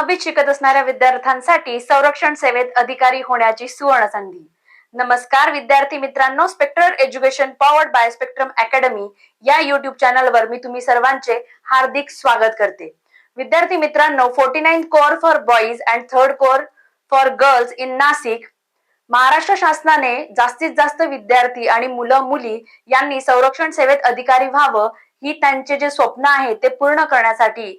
दहावीत शिकत असणाऱ्या विद्यार्थ्यांसाठी संरक्षण सेवेत अधिकारी होण्याची सुवर्ण संधी. नमस्कार विद्यार्थी मित्रांनो spectral education powered by spectrum academy या युट्यूब चॅनलवर मी तुम्ही सर्वांचे हार्दिक स्वागत करते. विद्यार्थी मित्रांनो forty nine core for boys and third core for girls in Nashik Maharashtra शासनाने जास्तीत जास्त विद्यार्थी आणि मुलं मुली यांनी संरक्षण सेवेत अधिकारी व्हावं ही त्यांचे जे स्वप्न आहे ते पूर्ण करण्यासाठी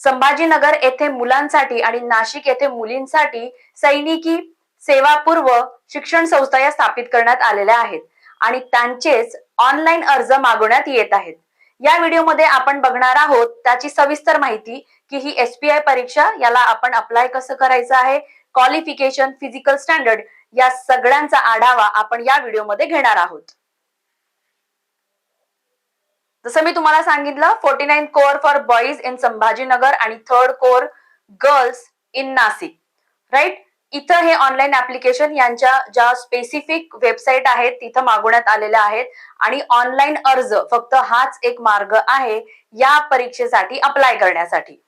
संभाजीनगर येथे मुलांसाठी आणि नाशिक येथे मुलींसाठी सैनिकी सेवापूर्व शिक्षण संस्था या स्थापित करण्यात आलेल्या आहेत. आणि त्यांचेच ऑनलाईन अर्ज मागवण्यात येत आहेत. या व्हिडिओमध्ये आपण बघणार आहोत त्याची सविस्तर माहिती की ही एस पी आय परीक्षा याला आपण अप्लाय कसं करायचं आहे क्वालिफिकेशन फिजिकल स्टँडर्ड या सगळ्यांचा आढावा आपण या व्हिडिओमध्ये घेणार आहोत. जसं मी तुम्हाला सांगितलं forty nine core for boys in Sambhajinagar आणि third core girls in Nashik. Right इथं हे ऑनलाईन ऍप्लिकेशन यांच्या ज्या स्पेसिफिक वेबसाईट आहेत तिथं मागवण्यात आलेल्या आहेत. आणि ऑनलाईन अर्ज फक्त हाच एक मार्ग आहे या परीक्षेसाठी अप्लाय करण्यासाठी.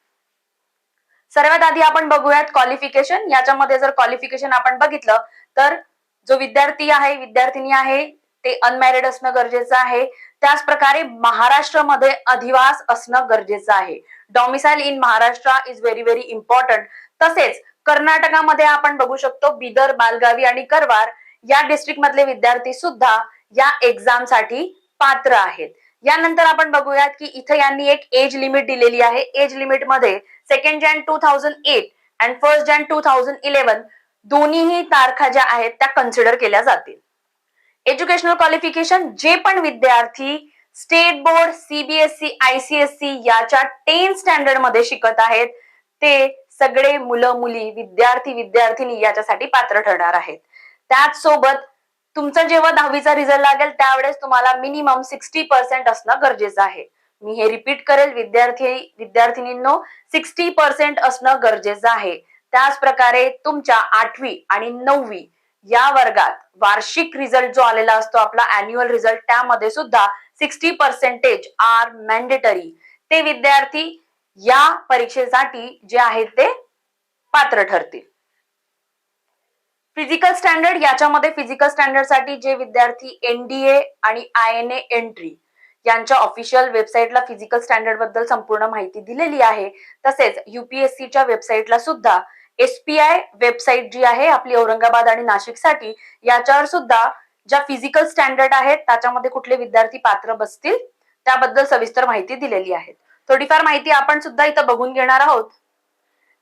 सर्वात आधी आपण बघूयात क्वालिफिकेशन याच्यामध्ये जर क्वालिफिकेशन आपण बघितलं तर जो विद्यार्थी आहे विद्यार्थिनी आहे ते अनमॅरिड असणं गरजेचं आहे. त्याच प्रकारे महाराष्ट्रामध्ये अधिवास असणं गरजेचं आहे. Domicile in Maharashtra is very very important तसेच कर्नाटकामध्ये आपण बघू शकतो बिदर बालगावी आणि करवार या डिस्ट्रिक्ट मधले विद्यार्थी सुद्धा या एक्झामसाठी पात्र आहेत. यानंतर आपण बघूयात की इथं यांनी एक एज लिमिट दिलेली आहे. एज लिमिटमध्ये second Jan two thousand eight and first Jan two thousand eleven दोन्हीही तारखा ज्या आहेत त्या कन्सिडर केल्या जातील. एज्युकेशनल क्वालिफिकेशन जे पण विद्यार्थी स्टेट बोर्ड सीबीएसई आयसीएससी याच्या टेन स्टँडर्डमध्ये शिकत आहेत ते सगळे मुलं मुली विद्यार्थी विद्यार्थिनी याच्यासाठी पात्र ठरणार आहेत. त्याच सोबत तुमचा जेव्हा दहावीचा रिझल्ट लागेल त्यावेळेस तुम्हाला मिनिमम सिक्स्टी पर्सेंट असणं गरजेचं आहे. मी हे रिपीट करेल विद्यार्थी विद्यार्थिनींनो सिक्स्टी पर्सेंट असणं गरजेचं आहे. त्याच प्रकारे तुमच्या आठवी आणि नववी या वर्गात वार्षिक रिझल्ट जो आलेला असतो आपला अॅन्युअल रिझल्ट त्यामध्ये सुद्धा सिक्स्टी पर्सेंटेज आर मॅन्डेटरी ते विद्यार्थी या परीक्षेसाठी जे आहेत ते पात्र ठरतील. फिजिकल स्टँडर्ड याच्यामध्ये फिजिकल स्टँडर्डसाठी जे विद्यार्थी एनडीए आणि आय एन ए एंट्री यांच्या ऑफिशियल वेबसाईटला फिजिकल स्टँडर्डबद्दल संपूर्ण माहिती दिलेली आहे तसेच युपीएससीच्या वेबसाईटला सुद्धा एसपीआय वेबसाईट जी आहे आपली औरंगाबाद आणि नाशिकसाठी याच्यावर सुद्धा ज्या फिजिकल स्टँडर्ड आहेत त्याच्यामध्ये कुठले विद्यार्थी पात्र बसतील त्याबद्दल सविस्तर माहिती दिलेली आहे. थोडीफार माहिती आपण सुद्धा इथं बघून घेणार आहोत.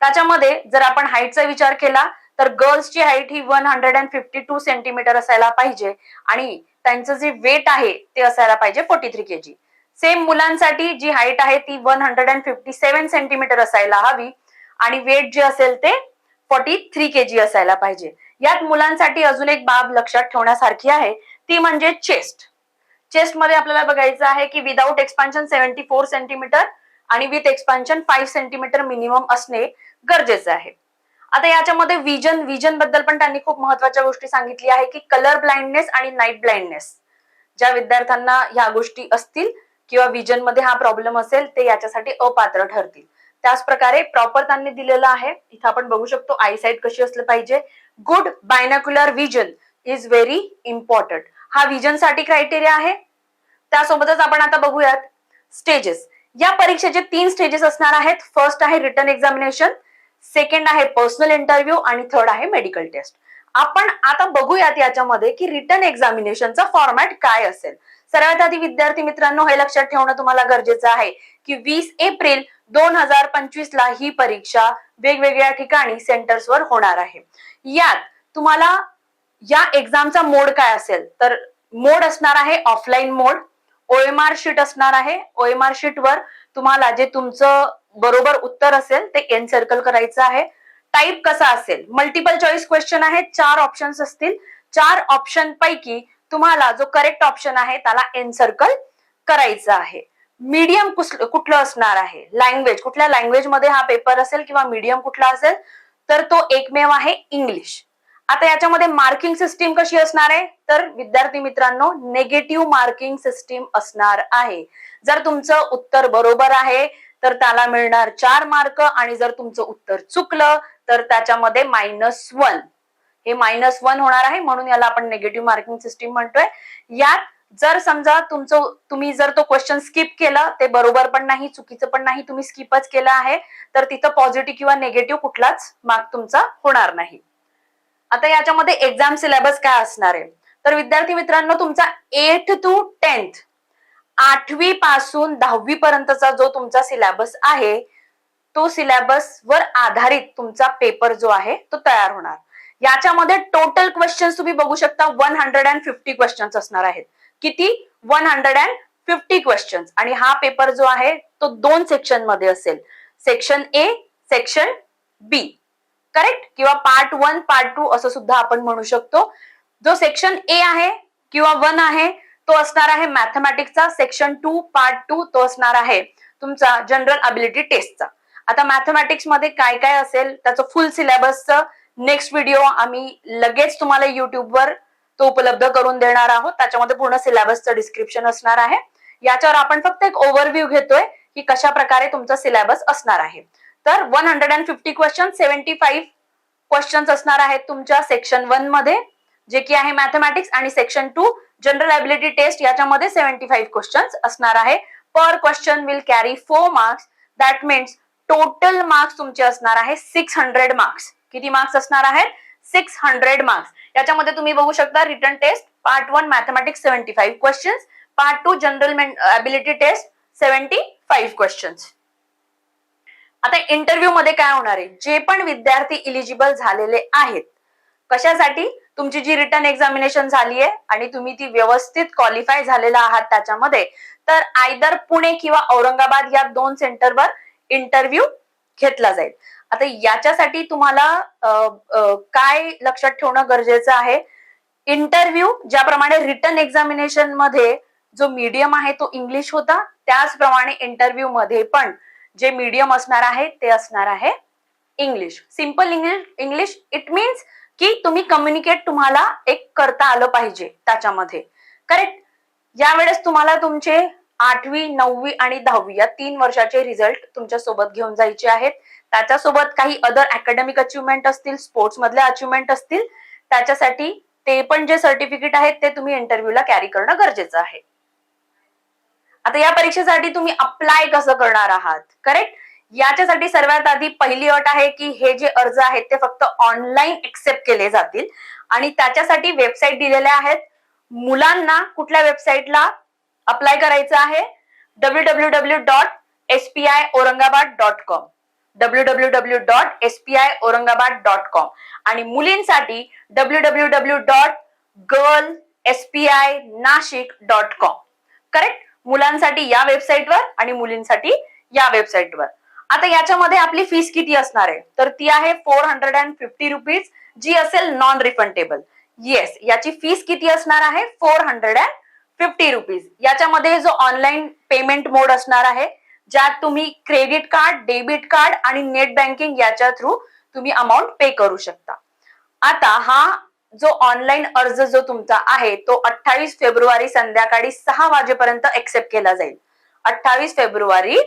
त्याच्यामध्ये जर आपण हाईटचा विचार केला तर गर्ल्सची height he one hundred and fifty two centimeter असायला पाहिजे आणि त्यांचं जे वेट आहे ते असायला पाहिजे forty three K G same मुलांसाठी जी हाईट आहे ती one hundred and fifty seven centimeter असायला हवी. आणि वेट जे असेल ते फोर्टी थ्री के जी असायला पाहिजे. यात मुलांसाठी अजून एक बाब लक्षात ठेवण्यासारखी आहे ती म्हणजे चेस्ट चेस्टमध्ये आपल्याला बघायचं आहे की without expansion seventy four centimeter आणि with expansion five centimeter minimum असणे गरजेचं आहे. आता याच्यामध्ये विजन विजनबद्दल पण त्यांनी खूप महत्त्वाच्या गोष्टी सांगितली आहे की कलर ब्लाइंडनेस आणि नाईट ब्लाइंडनेस ज्या विद्यार्थ्यांना ह्या गोष्टी असतील किंवा विजनमध्ये हा प्रॉब्लेम असेल ते याच्यासाठी अपात्र ठरतील. त्याच प्रकारे प्रॉपर त्यांनी दिलेलं आहे. इथं आपण बघू शकतो आयसाईट कशी असलं पाहिजे. Good binocular vision is very important हा विजनसाठी क्रायटेरिया आहे. त्यासोबतच आपण आता बघूयात स्टेजेस या परीक्षेचे तीन स्टेजेस असणार आहेत. फर्स्ट आहे रिटर्न एक्झामिनेशन सेकंड आहे पर्सनल इंटरव्ह्यू आणि थर्ड आहे मेडिकल टेस्ट आपण आता बघूयात याच्यामध्ये की रिटर्न एक्झामिनेशनचा फॉर्मॅट काय असेल. सर्वात आधी विद्यार्थी मित्रांनो हे लक्षात ठेवणं तुम्हाला गरजेचं आहे की वीस एप्रिल दोन हजार पंचवीस ला ही परीक्षा वेगवेगळ्या ठिकाणी सेंटर्सवर होणार आहे. यात तुम्हाला या एक्झामचा मोड काय असेल? तर मोड असणार आहे ऑफलाईन मोड ओएमआर शीट असणार आहे. ओएमआर शीट वर तुम्हाला जे तुमचं बरोबर उत्तर असेल ते एन सर्कल करायचं आहे. टाईप कसा असेल? मल्टिपल चॉईस क्वेश्चन आहेत चार ऑप्शन्स असतील. चार ऑप्शन पैकी तुम्हाला जो करेक्ट ऑप्शन आहे त्याला एन सर्कल करायचं आहे. मीडियम कुठलं असणार आहे? लँग्वेज कुठल्या लँग्वेजमध्ये हा पेपर असेल किंवा मीडियम कुठला असेल तर तो एकमेव आहे इंग्लिश आता याच्यामध्ये मार्किंग सिस्टीम कशी असणार आहे? तर विद्यार्थी मित्रांनो नेगेटिव्ह मार्किंग सिस्टीम असणार आहे. जर तुमचं उत्तर बरोबर आहे तर त्याला मिळणार चार मार्क आणि जर तुमचं उत्तर चुकलं तर त्याच्यामध्ये मायनस वन हे मायनस वन होणार आहे म्हणून याला आपण निगेटिव्ह मार्किंग सिस्टीम म्हणतोय. यात जर समजा तुमचं तुम्ही जर तो क्वेश्चन स्किप केला ते बरोबर पण नाही चुकीचं पण नाही तुम्ही स्किपच केलं आहे तर तिथं पॉझिटिव्ह किंवा निगेटिव्ह कुठलाच मार्क तुमचा होणार नाही. आता याच्यामध्ये एक्झाम सिलेबस काय असणार आहे? तर विद्यार्थी मित्रांनो तुमचा एट टू टेन्थ आठवी पासून दहावी पर्यंतचा जो तुमचा सिलेबस आहे तो सिलेबस वर आधारित तुमचा पेपर जो आहे तो तयार होणार. याच्यामध्ये टोटल क्वेश्चन्स तुम्ही बघू शकता one hundred and fifty questions असणार आहेत. किती? One hundred and fifty questions आणि हा पेपर जो आहे तो दोन सेक्शनमध्ये असेल. Section A section B correct किंवा पार्ट वन पार्ट टू असं सुद्धा आपण म्हणू शकतो. जो सेक्शन ए आहे किंवा वन आहे तो असणार आहे मॅथमॅटिक्सचा सेक्शन टू पार्ट टू तो असणार आहे तुमचा जनरल अबिलिटी टेस्टचा आता मॅथमॅटिक्समध्ये काय काय असेल त्याचं फुल सिलेबसचं नेक्स्ट व्हिडिओ आम्ही लगेच तुम्हाला युट्यूबवर तो उपलब्ध करून देणार आहोत. त्याच्यामध्ये पूर्ण सिलेबसचं डिस्क्रिप्शन असणार आहे. याच्यावर आपण फक्त एक ओव्हरव्ह्यू घेतोय की कशा प्रकारे तुमचा सिलेबस असणार आहे. तर one hundred and fifty question seventy five questions असणार आहेत तुमच्या सेक्शन वनमध्ये जे की आहे मॅथमॅटिक्स आणि section two general ability test याच्यामध्ये सेव्हन्टी फाईव्ह क्वेश्चन्स असणार आहे. Per question will carry four marks that means total marks तुमचे असणार आहे सिक्स हंड्रेड मार्क्स किती मार्क्स असणार आहेत? सिक्स हंड्रेड मार्क्स याच्यामध्ये तुम्ही बघू शकता written test part one mathematics seventy five questions part two general ability test seventy five questions आता इंटरव्ह्यू मध्ये काय होणार आहे? जे पण विद्यार्थी इलिजिबल झालेले आहेत कशासाठी? तुमची जी रिटर्न एक्झामिनेशन झाली आहे आणि तुम्ही ती व्यवस्थित क्वालिफाय झालेला आहात त्याच्यामध्ये तर आयदर पुणे किंवा औरंगाबाद या दोन सेंटरवर इंटरव्ह्यू घेतला जाईल. आता याच्यासाठी तुम्हाला काय लक्षात ठेवणं गरजेचं आहे? इंटरव्ह्यू ज्याप्रमाणे रिटर्न एक्झामिनेशनमध्ये जो मीडियम आहे तो इंग्लिश होता त्याचप्रमाणे इंटरव्ह्यू मध्ये पण जे मीडियम असणार आहे ते असणार आहे English simple English English it means की तुम्ही कम्युनिकेट तुम्हाला एक करता आलं पाहिजे त्याच्यामध्ये. करेक्ट यावेळेस तुम्हाला तुमचे आठवी नववी आणि दहावी या तीन वर्षाचे रिझल्ट तुमच्यासोबत घेऊन जायचे आहेत. त्याच्यासोबत काही अदर अकॅडमिक अचिव्हमेंट असतील स्पोर्ट्स मधले अचिव्हमेंट असतील त्याच्यासाठी ते पण जे सर्टिफिकेट आहेत ते तुम्ही इंटरव्ह्यूला कॅरी करणं गरजेचं आहे. आता या परीक्षेसाठी तुम्ही अप्लाय कसं करणार आहात? करेक्ट याच्यासाठी सर्वात आधी पहिली अट आहे की हे जे अर्ज आहेत ते फक्त ऑनलाईन एक्सेप्ट केले जातील. आणि त्याच्यासाठी वेबसाईट दिलेल्या आहेत. मुलांना कुठल्या वेबसाईटला अप्लाय करायचं आहे W W W dot S P I Aurangabad dot com W W W dot S P I Aurangabad dot com आणि मुलींसाठी W W W dot girl S P I Nashik dot com correct मुलांसाठी या वेबसाईटवर आणि मुलींसाठी या वेबसाईटवर आता याच्यामध्ये आपली फीस किती असणार आहे? तर ती आहे four hundred and fifty rupees जी असेल नॉन रिफंडेबल येस याची फीस किती असणार आहे? Four hundred and fifty rupees याच्यामध्ये जो ऑनलाईन पेमेंट मोड असणार आहे ज्यात तुम्ही क्रेडिट कार्ड डेबिट कार्ड आणि नेट बँकिंग याच्या थ्रू तुम्ही अमाऊंट पे करू शकता. आता हा जो ऑनलाईन अर्ज जो तुमचा आहे तो अठ्ठावीस फेब्रुवारी संध्याकाळी सहा वाजेपर्यंत एक्सेप्ट केला जाईल. अठ्ठावीस फेब्रुवारी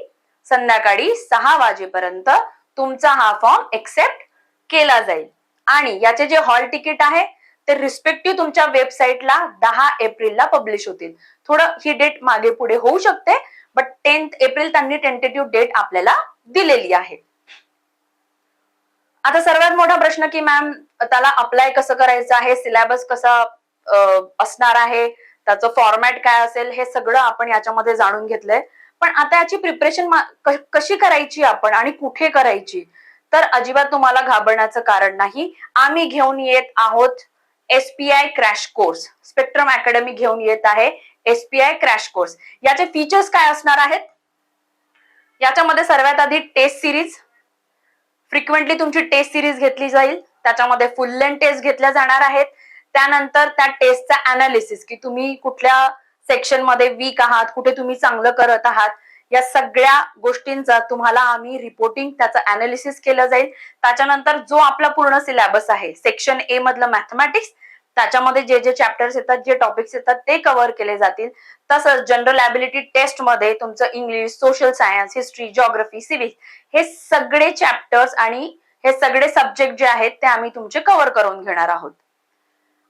संध्याकाळी सहा वाजेपर्यंत तुमचा हा फॉर्म एक्सेप्ट केला जाईल. आणि याचे जे हॉल तिकीट आहे ते रिस्पेक्टिव्ह तुमच्या वेबसाईटला दहा एप्रिलला पब्लिश होतील. थोडं ही डेट मागे पुढे होऊ शकते बट टेन्थ एप्रिल त्यांनी टेंटेटिव्ह डेट आपल्याला दिलेली आहे. आता सर्वात मोठा प्रश्न की मॅम त्याला अप्लाय कसं करायचं आहे सिलेबस कसा असणार आहे त्याचं फॉर्मॅट काय असेल हे सगळं आपण याच्यामध्ये जाणून घेतलंय. पण आता याची प्रिपरेशन कशी करायची आपण आणि कुठे करायची? तर अजिबात तुम्हाला घाबरण्याचं कारण नाही. आम्ही घेऊन येत आहोत SPI crash course Spectrum Academy घेऊन येत आहे एसपीआय क्रॅश कोर्स याचे फीचर्स काय असणार आहेत? याच्यामध्ये सर्वात आधी टेस्ट सिरीज फ्रिक्वेंटली तुमची टेस्ट सिरीज घेतली जाईल. त्याच्यामध्ये फुल लेन टेस्ट घेतल्या जाणार आहेत. त्यानंतर त्या टेस्टचा अनालिसिस की तुम्ही कुठल्या सेक्शनमध्ये वीक आहात कुठे तुम्ही चांगलं करत आहात या सगळ्या गोष्टींचा तुम्हाला आम्ही रिपोर्टिंग त्याचं अनालिसिस केलं जाईल. त्याच्यानंतर जो आपला पूर्ण सिलेबस आहे सेक्शन ए मधलं मॅथमॅटिक्स त्याच्यामध्ये जे जे चॅप्टर्स येतात जे टॉपिक्स येतात ते कव्हर केले जातील. तसंच जनरल ॲबिलिटी टेस्टमध्ये तुमचं English social science history geography civics हे सगळे चॅप्टर्स आणि हे सगळे सब्जेक्ट जे आहेत ते आम्ही तुमचे कव्हर करून घेणार आहोत.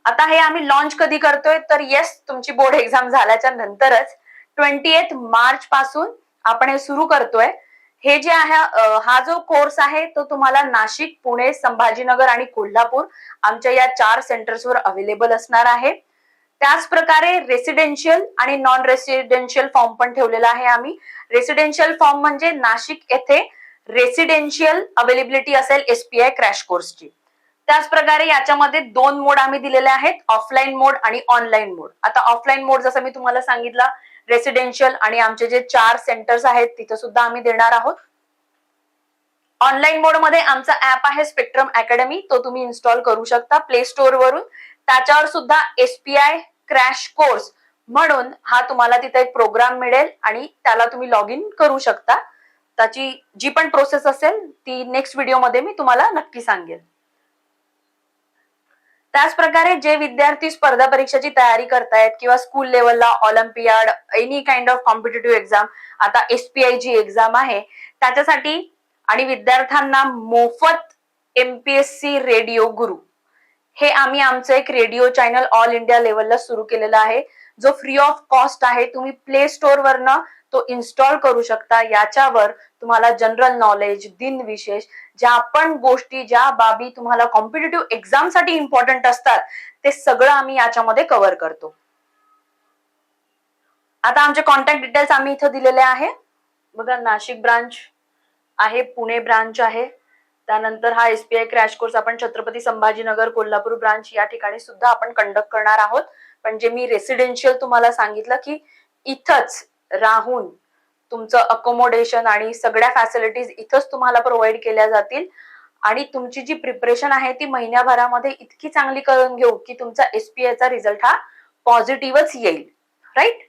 आता हे आम्ही लॉन्च कधी करतोय? तर येस तुमची बोर्ड एक्झाम झाल्याच्या नंतरच. ट्वेंटी एथ मार्च पासून आपण हे सुरू करतोय. हे जे आहे हा जो कोर्स आहे तो तुम्हाला नाशिक पुणे संभाजीनगर आणि कोल्हापूर आमच्या या चार सेंटर्सवर अवेलेबल असणार आहे. त्याच प्रकारे रेसिडेन्शियल आणि नॉन रेसिडेन्शियल फॉर्म पण ठेवलेला आहे आम्ही. रेसिडेन्शियल फॉर्म म्हणजे नाशिक येथे रेसिडेन्शियल अवेलेबिलिटी असेल एसपीआय क्रॅश कोर्सची त्याचप्रकारे याच्यामध्ये दोन मोड आम्ही दिलेले आहेत ऑफलाईन मोड आणि ऑनलाईन मोड आता ऑफलाईन मोड जसं मी तुम्हाला सांगितलं रेसिडेन्शियल आणि आमचे जे चार सेंटर्स आहेत तिथं सुद्धा आम्ही देणार आहोत. ऑनलाईन मोडमध्ये आमचा ऍप आहे स्पेक्ट्रम अकॅडमी तो तुम्ही इन्स्टॉल करू शकता प्ले स्टोर वरून. त्याच्यावर सुद्धा एसपीआय क्रॅश कोर्स म्हणून हा तुम्हाला तिथे एक प्रोग्राम मिळेल आणि त्याला तुम्ही लॉग इन करू शकता. त्याची जी पण प्रोसेस असेल ती नेक्स्ट व्हिडिओमध्ये मी तुम्हाला नक्की सांगेल. त्याचप्रकारे जे विद्यार्थी स्पर्धा परीक्षेची तयारी करतायत किंवा स्कूल लेवलला olympiad any kind of competitive exam आता एसपीआय जी एक्झाम आहे त्याच्यासाठी आणि विद्यार्थ्यांना मोफत एमपीएससी रेडिओ गुरु हे आम्ही आमचं एक रेडिओ चॅनल ऑल इंडिया लेवलला सुरू केलेला आहे. जो फ्री ऑफ कॉस्ट आहे तुम्ही प्ले स्टोअर वरनं तो इन्स्टॉल करू शकता. याच्यावर तुम्हाला जनरल नॉलेज दिन विशेष ज्या आपण गोष्टी ज्या बाबी तुम्हाला कॉम्पिटेटिव्ह एक्झामसाठी इम्पॉर्टंट असतात ते सगळं आम्ही याच्यामध्ये कव्हर करतो. आता आमचे कॉन्टॅक्ट डिटेल्स आम्ही इथं दिलेले आहे. बघा नाशिक ब्रांच आहे पुणे ब्रांच आहे. त्यानंतर हा एसबीआय क्रॅश कोर्स आपण छत्रपती संभाजीनगर कोल्हापूर ब्रांच या ठिकाणी सुद्धा आपण कंडक्ट करणार आहोत. पण जे मी रेसिडेन्शियल तुम्हाला सांगितलं की इथंच राहून तुमचं अकोमोडेशन आणि सगळ्या फॅसिलिटीज इथंच तुम्हाला प्रोव्हाइड केल्या जातील. आणि तुमची जी प्रिपरेशन आहे ती महिन्याभरामध्ये इतकी चांगली करून घेऊ की तुमचा एसपीआयचा रिझल्ट हा पॉझिटिव्हच येईल. Right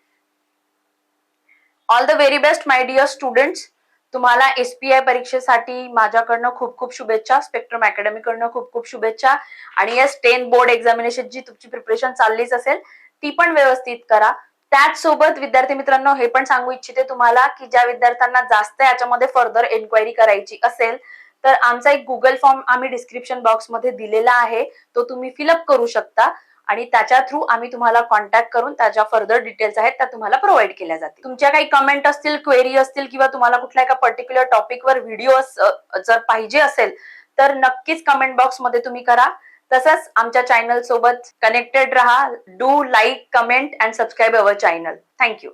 all the very best my dear students तुम्हाला एसपीआय परीक्षेसाठी माझ्याकडनं खूप खूप शुभेच्छा स्पेक्ट्रम अकॅडमी कडनं खूप खूप शुभेच्छा. आणि येस टेन बोर्ड एक्झामिनेशन जी तुमची प्रिपरेशन चाललीच असेल ती पण व्यवस्थित करा. त्याच सोबत विद्यार्थी मित्रांनो हे पण सांगू इच्छिते तुम्हाला की ज्या विद्यार्थ्यांना जास्त याच्यामध्ये फर्दर एन्क्वायरी करायची असेल तर आमचा एक गुगल फॉर्म आम्ही डिस्क्रिप्शन बॉक्समध्ये दिलेला आहे. तो तुम्ही फिलअप करू शकता आणि त्याच्या थ्रू आम्ही तुम्हाला कॉन्टॅक्ट करून त्याच्या फर्दर डिटेल्स आहेत त्या तुम्हाला प्रोव्हाइड केल्या जातील. तुमच्या काही कमेंट असतील क्वेरी असतील किंवा तुम्हाला कुठल्या एका पर्टिक्युलर टॉपिकवर व्हिडिओ जर पाहिजे असेल तर नक्कीच कमेंट बॉक्समध्ये तुम्ही करा. तसंच आमच्या चॅनल सोबत कनेक्टेड रहा. Do like comment and subscribe our channel thank you